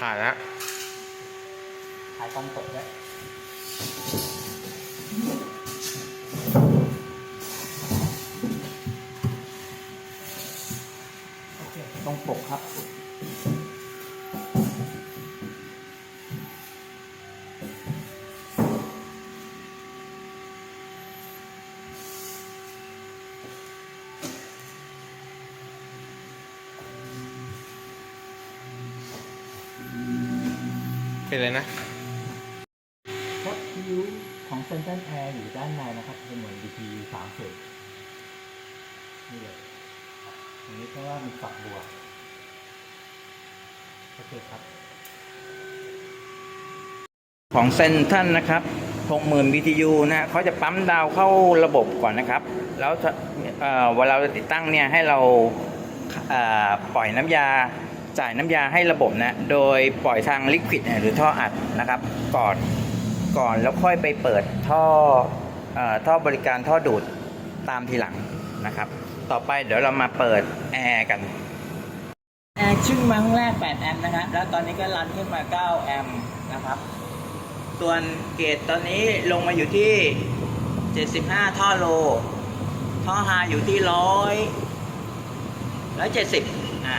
ถ่ายแล้วถ่ายตอนตกด้วยโอเคตรงปกครับ เป็นเลยนะครับคิวของเซนเตอร์แอร์อยู่ด้านในนะครับเป็นเหมือน BTU สามสิบนี่เลยอันนี้เพราะว่ามีฝักบัวโอเคครับ ของเซนท่านนะครับ60,000 BTU นะฮะเขาจะปั๊มดาวเข้าระบบก่อนนะครับ แล้วถ้าเอ่อเวลาเราติดตั้งเนี่ยให้เราเอ่อปล่อยน้ำยา จ่ายน้ำยาให้ระบบนะ โดยปล่อยทางลิควิดหรือท่ออัดนะครับ ก่อนก่อนแล้วค่อยไปเปิดท่ออท่อบริการท่อดูดตามทีหลังนะครับ ต่อไปเดี๋ยวเรามาเปิดแอร์กัน แอร์ขึ้นมาครั้งแรก 8 แอมป์นะครับ แล้วตอนนี้ก็รันขึ้นมา 9 แอมป์นะครับ ส่วนเกรดตอนนี้ลงมาอยู่ที่ 75 ท่อโล ท่อไฮอยู่ที่ 100 170 อ่า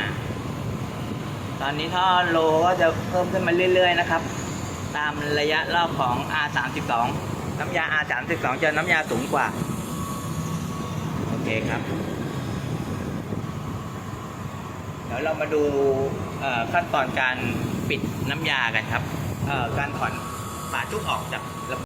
ตอนนี้ท่อโลก็จะเพิ่มขึ้นมาเรื่อย ๆ นะครับ ตามระยะรอบของ R32 น้ำยา R32 จะน้ำยาสูงกว่า โอเคครับ เดี๋ยวเรามาดูขั้นตอนการปิดน้ำยากันครับการถอนฝาชุบออกจากระบบ